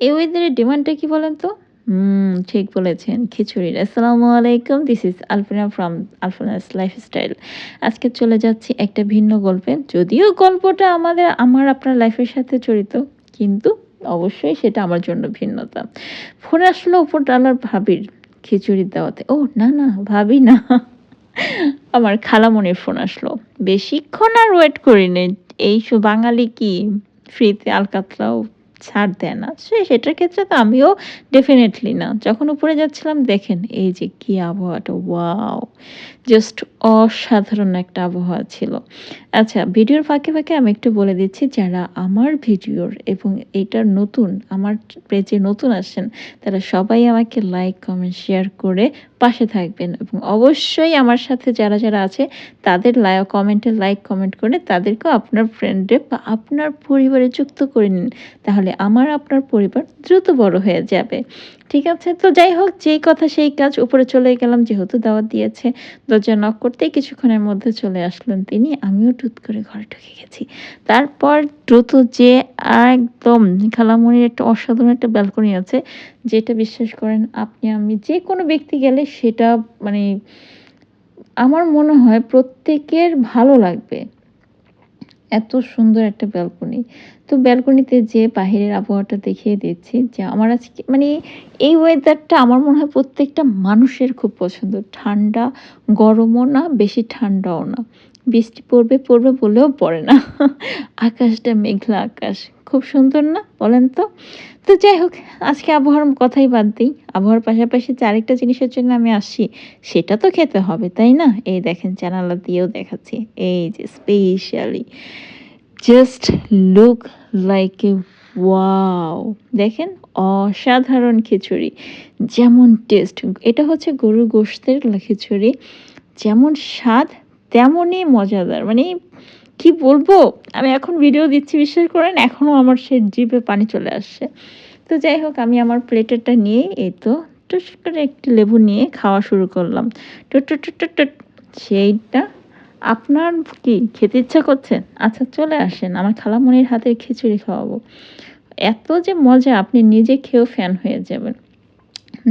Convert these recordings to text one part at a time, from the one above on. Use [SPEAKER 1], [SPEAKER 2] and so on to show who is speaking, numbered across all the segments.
[SPEAKER 1] এই ওয়েদারের ডিমান্ডটা কি বলেন তো? হুম, ঠিক বলেছেন, খিচুড়ির। আসসালামু আলাইকুম this is Alfina from Alfina's lifestyle আজকে চলে যাচ্ছি একটা ভিন্ন গল্পে, যদিও গল্পটা আমাদের, আমার, আপনার লাইফের সাথে জড়িত, কিন্তু অবশ্যই সেটা আমার জন্য ভিন্নতা। ফোন আসলো উপর ডালার ভাবির খিচুড়ির দাওয়াতে। ও, না না, ভাবি না। আমার খালামনির ফোন আসলো। বেশিক্ষণ আর ওয়েট করিনি। এই সব বাঙালি কি? ফ্রিতে আলকাতরাও ছাড় দেয় না। সে সেটার ক্ষেত্রে তো আমিও ডেফিনেটলি না। যখন উপরে যাচ্ছিলাম, দেখেন, এই যে কি আবহাওয়াটা ওয়াও জাস্ট অসাধারণ একটা আবহাওয়া ছিল। আচ্ছা ভিডিওর ফাঁকে ফাঁকে আমি একটু বলে দিচ্ছি, যারা আমার ভিডিওর এবং এটার নতুন, আমার পেজে নতুন আসেন, তারা সবাই আমাকে লাইক কমেন্ট শেয়ার করে পাশে থাকবেন। এবং অবশ্যই আমার সাথে যারা যারা আছে, তাদের লাইক কমেন্টে লাইক কমেন্ট করে তাদেরকেও আপনার ফ্রেন্ডে বা আপনার পরিবারে যুক্ত করে নিন। তাহলে আমার, আপনার পরিবার দ্রুত বড় হয়ে যাবে। ঠিক আছে? তো যাই হোক, যেই কথা সেই কাজ, উপরে চলে গেলাম, যেহেতু দাওয়াত দিয়েছে, দরজা নক করতেই কিছুক্ষণের মধ্যে চলে আসলেন তিনি। আমিও টুত করে ঘরে ঢুকে গেছি। তারপর দ্রুত যে একদম খালামুড়ির একটা অসাধারণ একটা ব্যালকনি আছে, যেটা বিশ্বাস করেন আপনি, আমি যে কোনো ব্যক্তি গেলে সেটা মানে আমার মনে হয় প্রত্যেকের ভালো লাগবে। এত সুন্দর একটা ব্যালকনি। তো ব্যালকনিতে যে বাহিরের আবহাওয়াটা দেখিয়ে দিচ্ছি, যে আমার আজকে মানে এই ওয়েদারটা আমার মনে হয় প্রত্যেকটা মানুষের খুব পছন্দ। ঠান্ডা গরমও না, বেশি ঠান্ডাও না। বৃষ্টি পড়বে পড়বে বলেও পড়ে না। আকাশটা মেঘলা আকাশ। খুব সুন্দর না বলেন তো? তো যাই হোক, আজকে আবহাওয়ার কথাই বাদ দিই। আবহাওয়ার পাশাপাশি যে আরেকটা জিনিসের জন্য আমি আসি। সেটা তো খেতে হবে, তাই না? এই দেখেন জানালা দিয়েও দেখাচ্ছি। এই যে specially just look like a wow দেখেন অসাধারণ খিচুড়ি। যেমন টেস্ট এটা হচ্ছে গরুর গোশতের খিচুড়ি। যেমন স্বাদ তেমনই মজাদার। মানে কি বলব? আমি এখন ভিডিও দিচ্ছি, বিশ্বাস করেন এখনও আমার সে জিভে পানি চলে আসছে। তো যাই হোক, আমি আমার প্লেটারটা নিয়ে, এই তো টুস করে একটি লেবু নিয়ে খাওয়া শুরু করলাম। টুট টুট টুট টুট টুট। সেইটা আপনার কি খেতে ইচ্ছা করছে? আচ্ছা চলে আসেন, আমার খালামণির হাতের খিচুড়ি খাওয়াবো। এত যে মজা, আপনি নিজে খেয়েও ফ্যান হয়ে যাবেন।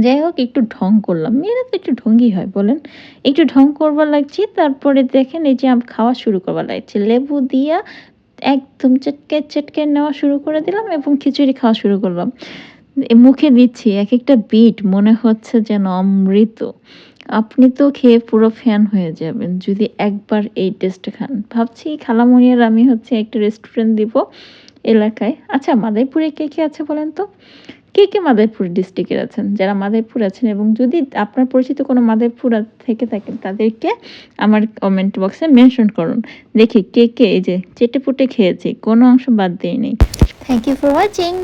[SPEAKER 1] যাই হোক একটু ঢং করলাম। মেয়েরা তো একটু ঢঙ্গি হয়, বলেন। একটু ঢং করবার লাগছে, তারপরে দেখেন এই যে খাওয়া শুরু করবার লাগছে। লেবু দিয়া একদম চটকে চটকে নেওয়া শুরু করে দিলাম এবং খিচুড়ি খাওয়া শুরু করলাম। মুখে দিচ্ছি এক একটা বিট, মনে হচ্ছে যেন অমৃত। আপনি তো খেয়ে পুরো ফ্যান হয়ে যাবেন, যদি একবার এই টেস্টটা খান। ভাবছি খালামণি আর আমি হচ্ছে একটা রেস্টুরেন্ট দিব এলাকায়। আচ্ছা মাদারীপুরে কে কে আছে বলেন তো? কে কে মাদারপুর ডিস্ট্রিক্টের আছেন? যারা মাদারপুর আছেন এবং যদি আপনার পরিচিত কোনো মাদারপুর থেকে থাকেন, তাদেরকে আমার কমেন্ট বক্সে মেনশন করুন। দেখি কে কে এই যে, চেটেপুটে খেয়েছে, কোনো অংশ বাদ দিয়ে
[SPEAKER 2] নেই। Thank you for watching.